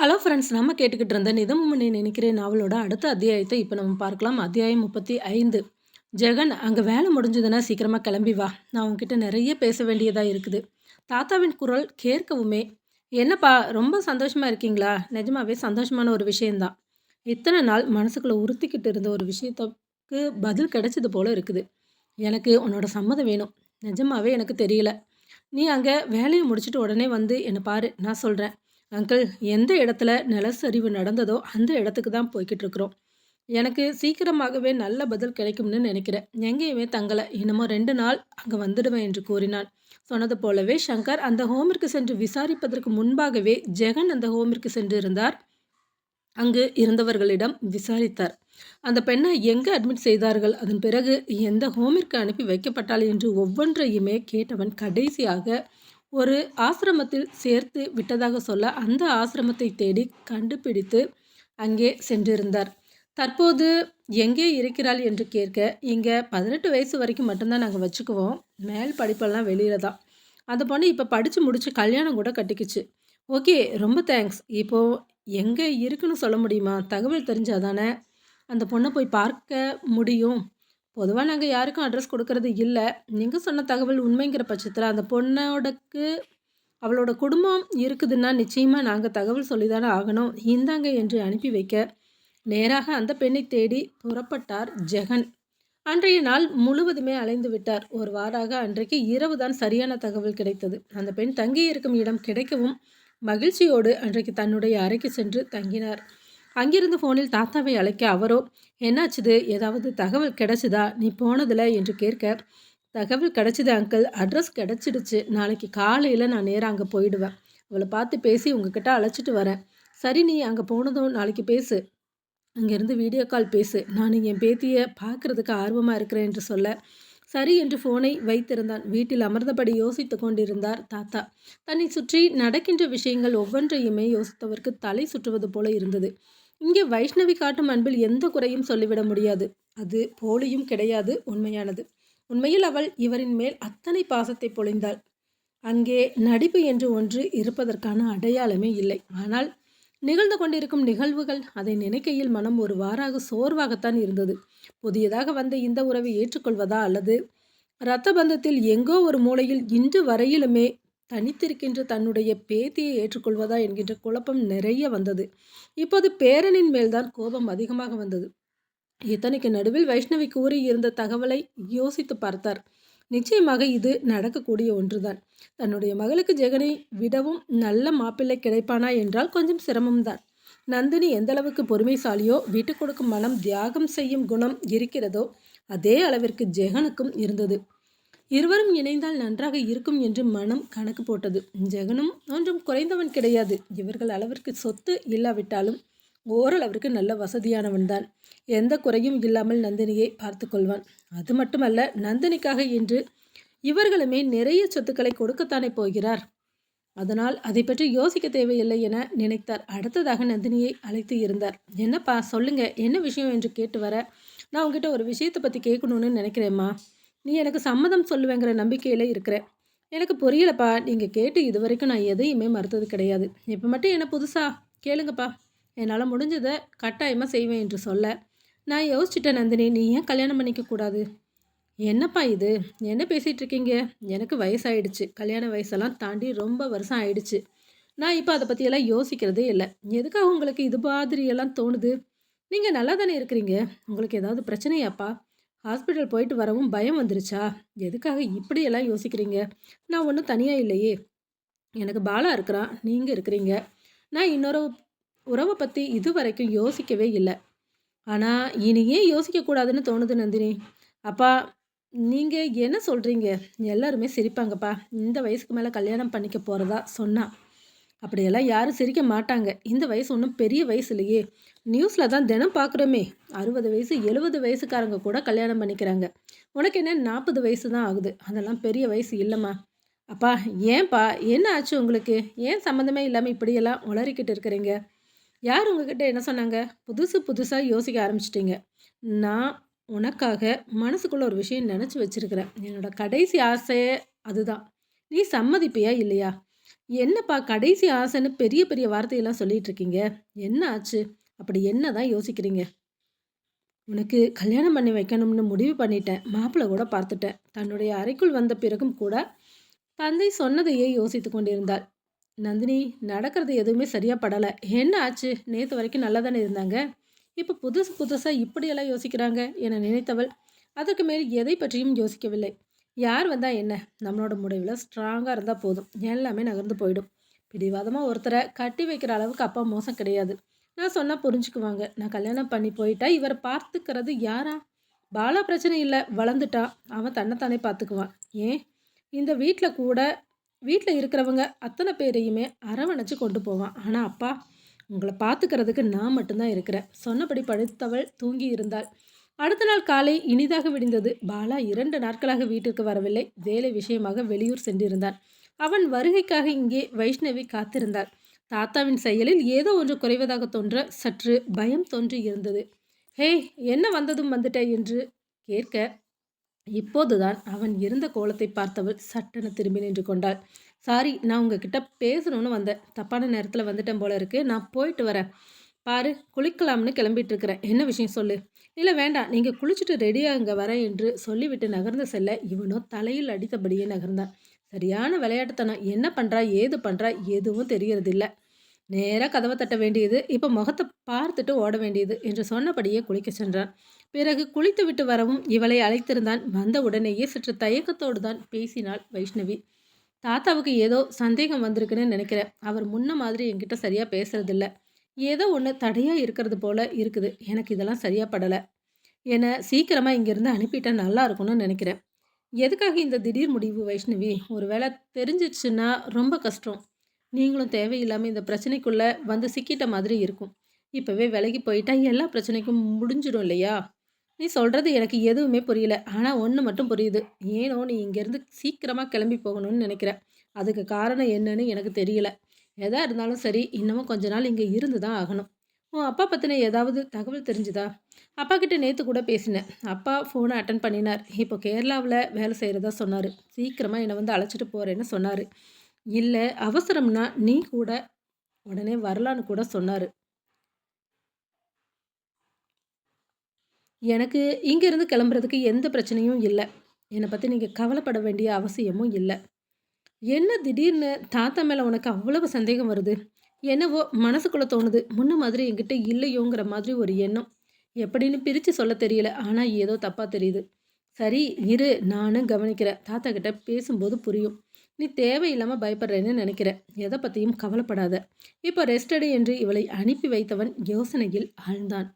Hello friends நம்ம கேட்டுக்கிட்டு இருந்த நிதமும் நீ நினைக்கிறேன் நாவலோட அடுத்த அத்தியாயத்தை இப்போ நம்ம பார்க்கலாம். அத்தியாயம் முப்பத்தி ஐந்து. ஜெகன் அங்கே வேலை முடிஞ்சதுன்னா சீக்கிரமாக கிளம்பி வா. நான் உங்ககிட்ட நிறைய பேச வேண்டியதாக இருக்குது. தாத்தாவின் குரல் கேட்கவுமே என்னப்பா ரொம்ப சந்தோஷமாக இருக்கீங்களா? நிஜமாவே சந்தோஷமான ஒரு விஷயந்தான் இத்தனை நாள் மனசுக்குள்ளே உறுத்திக்கிட்டு இருந்த ஒரு விஷயத்துக்கு பதில் கிடைச்சது போல் இருக்குது. எனக்கு உன்னோட சம்மதம் வேணும். நிஜமாவே எனக்கு தெரியல. நீ அங்கே வேலையை முடிச்சுட்டு உடனே வந்து என்னை பாரு. நான் சொல்கிறேன் அங்கிள் எந்த இடத்துல நிலச்சரிவு நடந்ததோ அந்த இடத்துக்கு தான் போய்கிட்டு இருக்கிறோம். எனக்கு சீக்கிரமாகவே நல்ல பதில் கிடைக்கும்னு நினைக்கிறேன். எங்கேயுமே தங்கலை. இன்னமும் ரெண்டு நாள் அங்கே வந்துடுவேன் என்று கூறினான். சொன்னது போலவே சங்கர் அந்த ஹோமிற்கு சென்று விசாரிப்பதற்கு முன்பாகவே ஜெகன் அந்த ஹோமிற்கு சென்று இருந்தார் அங்கு இருந்தவர்களிடம் விசாரித்தார். அந்த பெண்ணை எங்கே அட்மிட் செய்தார்கள்? அதன் பிறகு எந்த ஹோமிற்கு அனுப்பி வைக்கப்பட்டாள் என்று ஒவ்வொன்றையுமே கேட்டவன் கடைசியாக ஒரு ஆசிரமத்தில் சேர்த்து விட்டதாக சொல்ல அந்த ஆசிரமத்தை தேடி கண்டுபிடித்து அங்கே சென்றிருந்தார். தற்போது எங்கே இருக்கிறாள் என்று கேட்க இங்கே பதினெட்டு வயசு வரைக்கும் மட்டும்தான் நாங்கள் வச்சுக்குவோம். மேல் படிப்பெல்லாம் வெளியில் தான். அந்த பொண்ணு இப்போ படித்து முடித்து கல்யாணம் கூட கட்டிக்குச்சு. ஓகே ரொம்ப தேங்க்ஸ். இப்போது எங்கே இருக்குன்னு சொல்ல முடியுமா? தகவல் தெரிஞ்சாதானே அந்த பொண்ணை போய் பார்க்க முடியும். பொதுவாக நாங்கள் யாருக்கும் அட்ரஸ் கொடுக்கறது இல்லை. நீங்கள் சொன்ன தகவல் உண்மைங்கிற பட்சத்தில் அந்த பொண்ணோடக்கு அவளோட குடும்பம் இருக்குதுன்னா நிச்சயமாக நாங்கள் தகவல் சொல்லி தானே ஆகணும். இந்தாங்க என்று அனுப்பி வைக்க நேராக அந்த பெண்ணை தேடி புறப்பட்டார் ஜெகன். அன்றைய நாள் முழுவதுமே அலைந்து விட்டார். ஒரு வாராக அன்றைக்கு இரவு தான் சரியான தகவல் கிடைத்தது. அந்த பெண் தங்கியிருக்கும் இடம் கிடைக்கவும் மகிழ்ச்சியோடு அன்றைக்கு தன்னுடைய அறைக்கு சென்று தங்கினார். அங்கிருந்து ஃபோனில் தாத்தாவை அழைக்க அவரோ என்னாச்சுது? ஏதாவது தகவல் கிடைச்சிதா? நீ போனதில்லை என்று கேட்க தகவல் கிடைச்சிது அங்கிள் அட்ரஸ் கிடச்சிடுச்சு. நாளைக்கு காலையில் நான் நேராக அங்கே போயிடுவேன். அவளை பார்த்து பேசி உங்ககிட்ட அழைச்சிட்டு வரேன். சரி நீ அங்கே போனதும் நாளைக்கு பேசு. அங்கேருந்து வீடியோ கால் பேசு. நான் என் பேத்தியை பார்க்குறதுக்கு ஆர்வமாக இருக்கிறேன் என்று சொல்ல சரி என்று ஃபோனை வைத்திருந்தான். வீட்டில் அமர்ந்தபடி யோசித்து கொண்டிருந்தார் தாத்தா. தன்னை சுற்றி நடக்கின்ற விஷயங்கள் ஒவ்வொன்றையுமே யோசித்தவருக்கு தலை சுற்றுவது போல இருந்தது. இங்கே வைஷ்ணவி காட்டும் அன்பில் எந்த குறையும் சொல்லிவிட முடியாது. அது போலியும் கிடையாது உண்மையானது. உண்மையில் அவள் இவரின் மேல் அத்தனை பாசத்தை பொழிந்தாள். அங்கே நடிப்பு என்று ஒன்று இருப்பதற்கான அடையாளமே இல்லை. ஆனால் நிகழ்ந்து கொண்டிருக்கும் நிகழ்வுகள் அதை நினைக்கையில் மனம் ஒரு வாராக சோர்வாகத்தான் இருந்தது. புதியதாக வந்த இந்த உறவை ஏற்றுக்கொள்வதா அல்லது இரத்த பந்தத்தில் எங்கோ ஒரு மூலையில் இன்று வரையிலுமே தனித்திருக்கின்ற தன்னுடைய பேத்தியை ஏற்றுக்கொள்வதா என்கின்ற குழப்பம் நிறைய வந்தது. இப்போது பேரனின் மேல்தான் கோபம் அதிகமாக வந்தது. இத்தனைக்கு நடுவில் வைஷ்ணவி கூறியிருந்த தகவலை யோசித்து பார்த்தார். நிச்சயமாக இது நடக்கக்கூடிய ஒன்றுதான். தன்னுடைய மகளுக்கு ஜெகனை விடவும் நல்ல மாப்பிள்ளை கிடைப்பானா என்றால் கொஞ்சம் சிரமம்தான். நந்தினி எந்தளவுக்கு பொறுமைசாலியோ விட்டு கொடுக்கும் மனம் தியாகம் செய்யும் குணம் இருக்கிறதோ அதே அளவிற்கு ஜெகனுக்கும் இருந்தது. இருவரும் இணைந்தால் நன்றாக இருக்கும் என்று மனம் கணக்கு போட்டது. ஜெகனும் ஒன்றும் குறைந்தவன் கிடையாது. இவர்கள் அளவிற்கு சொத்து இல்லாவிட்டாலும் ஓரளவிற்கு நல்ல வசதியானவன் தான். எந்த குறையும் இல்லாமல் நந்தினியை பார்த்து கொள்வான். அது மட்டுமல்ல நந்தினிக்காக இன்று இவர்களுமே நிறைய சொத்துக்களை கொடுக்கத்தானே போகிறார். அதனால் அதை பற்றி யோசிக்க தேவையில்லை என நினைத்தார். அடுத்ததாக நந்தினியை அழைத்து இருந்தார். என்னப்பா சொல்லுங்க. என்ன விஷயம்? என்று கேட்டு வர நான் உங்ககிட்ட ஒரு விஷயத்தை பற்றி கேட்கணும்னு நினைக்கிறேம்மா. நீ எனக்கு சம்மதம் சொல்லுவேங்கிற நம்பிக்கையில் இருக்கிறேன் எனக்கு புரியலப்பா. நீங்கள் கேட்டு இது வரைக்கும் நான் எதையுமே மறுத்தது கிடையாது. இப்போ மட்டும் என்ன புதுசாக கேளுங்கப்பா. என்னால் முடிஞ்சதை கட்டாயமாக செய்வேன் என்று சொல்ல. நான் யோசிச்சிட்டேன் நந்தினி. நீ ஏன் கல்யாணம் பண்ணிக்கக்கூடாது என்னப்பா இது? என்ன பேசிகிட்டு இருக்கீங்க? எனக்கு வயசாயிடுச்சு. கல்யாண வயசெல்லாம் தாண்டி ரொம்ப வருஷம் ஆயிடுச்சு. நான் இப்போ அதை பற்றியெல்லாம் யோசிக்கிறதே இல்லை. எதுக்காக உங்களுக்கு இது மாதிரியெல்லாம் தோணுது? நீங்கள் நல்லா தானே இருக்கிறீங்க. உங்களுக்கு ஏதாவது பிரச்சனையாப்பா? ஹாஸ்பிட்டல் போயிட்டு வரவும் பயம் வந்துருச்சா? எதுக்காக இப்படியெல்லாம் யோசிக்கிறீங்க? நான் ஒன்றும் தனியாக இல்லையே. எனக்கு பாலா இருக்கிறான். நீங்கள் இருக்கிறீங்க. நான் இன்னொரு உறவை பற்றி இது வரைக்கும் யோசிக்கவே இல்லை. ஆனால் இனி ஏன் யோசிக்கக்கூடாதுன்னு தோணுது நந்தினி. அப்பா நீங்கள் என்ன சொல்கிறீங்க எல்லாருமே சிரிப்பாங்கப்பா. இந்த வயசுக்கு மேலே கல்யாணம் பண்ணிக்க போகிறதா சொன்னால் அப்படியெல்லாம் யாரும் சிரிக்க மாட்டாங்க. இந்த வயசு ஒன்றும் பெரிய வயசு இல்லையே. நியூஸில் தான் தினம் பார்க்குறோமே அறுபது வயசு எழுபது வயசுக்காரங்க கூட கல்யாணம் பண்ணிக்கிறாங்க. உனக்கு என்ன நாற்பது வயசு தான் ஆகுது. அதெல்லாம் பெரிய வயசு இல்லைம்மா. அப்பா ஏன்பா? என்ன ஆச்சு உங்களுக்கு? ஏன் சம்மந்தமே இல்லாமல் இப்படியெல்லாம் உளறிக்கிட்டு இருக்கிறீங்க? யார் உங்ககிட்ட என்ன சொன்னாங்க? புதுசு புதுசாக யோசிக்க ஆரம்பிச்சிட்டிங்க. நான் உனக்காக மனசுக்குள்ளே ஒரு விஷயம் நினச்சி வச்சுருக்கிறேன். என்னோட கடைசி ஆசையே அதுதான். நீ சம்மதிப்பியா இல்லையா? என்னப்பா கடைசி ஆசைன்னு பெரிய பெரிய வார்த்தையெல்லாம் சொல்லிட்டு இருக்கீங்க? என்ன ஆச்சு? அப்படி என்ன தான் யோசிக்கிறீங்க? உனக்கு கல்யாணம் பண்ணி வைக்கணும்னு முடிவு பண்ணிட்டேன். மாப்பிள்ளை கூட பார்த்துட்டேன். தன்னுடைய அறைக்குள் வந்த பிறகும் கூட, தந்தை சொன்னதையே யோசித்து கொண்டிருந்தாள். நந்தினி, நடக்கிறது எதுவுமே சரியாக படலை என்ன ஆச்சு? நேற்று வரைக்கும் நல்லா தானே இருந்தாங்க. இப்போ புதுசு புதுசாக இப்படியெல்லாம் யோசிக்கிறாங்க என நினைத்தவள், அதற்கு மேல் எதை பற்றியும் யோசிக்கவில்லை. யார் வந்தால் என்ன? நம்மளோட முடிவில் ஸ்ட்ராங்காக இருந்தால் போதும். எல்லாமே நகர்ந்து போயிடும். பிடிவாதமாக ஒருத்தரை கட்டி வைக்கிற அளவுக்கு அப்பா மோசம் கிடையாது. நான் சொன்னால் புரிஞ்சுக்குவாங்க. நான் கல்யாணம் பண்ணி போயிட்டா இவரை பார்த்துக்கிறது யாரா? பாலா பிரச்சனை இல்லை வளர்ந்துட்டான். அவன் தன்னைத்தானே பார்த்துக்குவான். ஏன் இந்த வீட்டில் கூட வீட்டில் இருக்கிறவங்க அத்தனை பேரையுமே அரவணைச்சு கொண்டு போவான். ஆனால் அப்பா, உங்களை பார்த்துக்கிறதுக்கு நான் மட்டும்தான் இருக்கிறேன். சொன்னபடி படுத்தவள் தூங்கி இருந்தாள். அடுத்த நாள் காலை இனிதாக விடிந்தது. பாலா இரண்டு நாட்களாக வீட்டிற்கு வரவில்லை. வேலை விஷயமாக வெளியூர் சென்றிருந்தான். அவன் வருகைக்காக இங்கே வைஷ்ணவி காத்திருந்தாள். தாத்தாவின் செயலில் ஏதோ ஒன்று குறைவதாக தோன்ற சற்று பயம் தோன்றி இருந்தது. ஹே என்ன வந்ததும் வந்துட்ட என்று கேட்க இப்போதுதான் அவன் இருந்த கோலத்தை பார்த்தவள் சட்டென திரும்பி நின்று கொண்டாள். சாரி நான் உங்ககிட்ட பேசணும்னு வந்தேன். தப்பான நேரத்தில் வந்துட்டேன் போல இருக்கு. நான் போயிட்டு வரேன். பாரு குளிக்கலாம்னு கிளம்பிட்டு இருக்கிறேன். என்ன விஷயம் சொல்லு. இல்லை வேண்டாம் நீங்கள் குளிச்சுட்டு ரெடியாக இங்கே வரேன் என்று சொல்லிவிட்டு நகர்ந்து செல்ல இவனோ தலையில் அடித்தபடியே நகர்ந்தான். சரியான விளையாட்டுத்தனம். என்ன பண்ணுறா ஏது பண்ணுறா எதுவும் தெரியறதில்ல. நேராக கதவை தட்ட வேண்டியது இப்போ முகத்தை பார்த்துட்டு ஓட வேண்டியது என்று சொன்னபடியே குளிக்க சென்றான். பிறகு குளித்து விட்டு வரவும் இவளை அழைத்திருந்தான். வந்த உடனேயே சற்று தயக்கத்தோடு தான் பேசினாள் வைஷ்ணவி. தாத்தாவுக்கு ஏதோ சந்தேகம் வந்திருக்குன்னு நினைக்கிறேன். அவர் முன்ன மாதிரி என்கிட்ட சரியாக பேசுறதில்ல. ஏதோ ஒன்று தடையாக இருக்கிறது போல இருக்குது. எனக்கு இதெல்லாம் சரியாக படலை என்னை சீக்கிரமாக இங்கேருந்து அனுப்பிட்டா நல்லா இருக்கும்னு நினைக்கிறேன். எதுக்காக இந்த திடீர் முடிவு வைஷ்ணவி? ஒரு வேளை தெரிஞ்சிச்சுன்னா ரொம்ப கஷ்டம். நீங்களும் தேவையில்லாமல் இந்த பிரச்சனைக்குள்ளே வந்து சிக்கிட்ட மாதிரி இருக்கும். இப்போவே விலகி போயிட்டா எல்லா பிரச்சனைக்கும் முடிஞ்சிடும் இல்லையா? நீ சொல்கிறது எனக்கு எதுவுமே புரியல. ஆனால் ஒன்று மட்டும் புரியுது. ஏனோ நீ இங்கேருந்து சீக்கிரமாக கிளம்பி போகணும்னு நினைக்கிற. அதுக்கு காரணம் என்னன்னு எனக்கு தெரியல. எதா இருந்தாலும் சரி, இன்னமும் கொஞ்ச நாள் இங்கே இருந்து தான் ஆகணும். உன் அப்பா பற்றின ஏதாவது தகவல் தெரிஞ்சுதா? அப்பா கிட்ட நேற்று கூட பேசினேன். அப்பா ஃபோனை அட்டன் பண்ணினார். இப்போ கேரளாவில் வேலை செய்கிறதா சொன்னார் சீக்கிரமாக என்னை வந்து அழைச்சிட்டு போகிறேன்னு சொன்னார் இல்லை அவசரம்னா நீ கூட உடனே வரலான்னு கூட சொன்னார் எனக்கு இங்கேருந்து கிளம்புறதுக்கு எந்த பிரச்சனையும் இல்லை என்னை பற்றி நீங்கள் கவலைப்பட வேண்டிய அவசியமும் இல்லை என்ன திடீர்னு தாத்தா மேலே உனக்கு அவ்வளவு சந்தேகம் வருது? என்னவோ மனசுக்குள்ளே தோணுது. முன்ன மாதிரி என்கிட்ட இல்லையோங்கிற மாதிரி ஒரு எண்ணம். எப்படின்னு பிரித்து சொல்ல தெரியல. ஆனால் ஏதோ தப்பாக தெரியுது. சரி இரு நானும் கவனிக்கிறேன். தாத்தா கிட்ட பேசும்போது புரியும். நீ தேவையில்லாமல் பயப்படுறேன்னு நினைக்கிறேன் எதை பற்றியும் கவலைப்படாத. இப்போ ரெஸ்ட் என்று இவளை அனுப்பி வைத்தவன் யோசனையில் ஆழ்ந்தான்.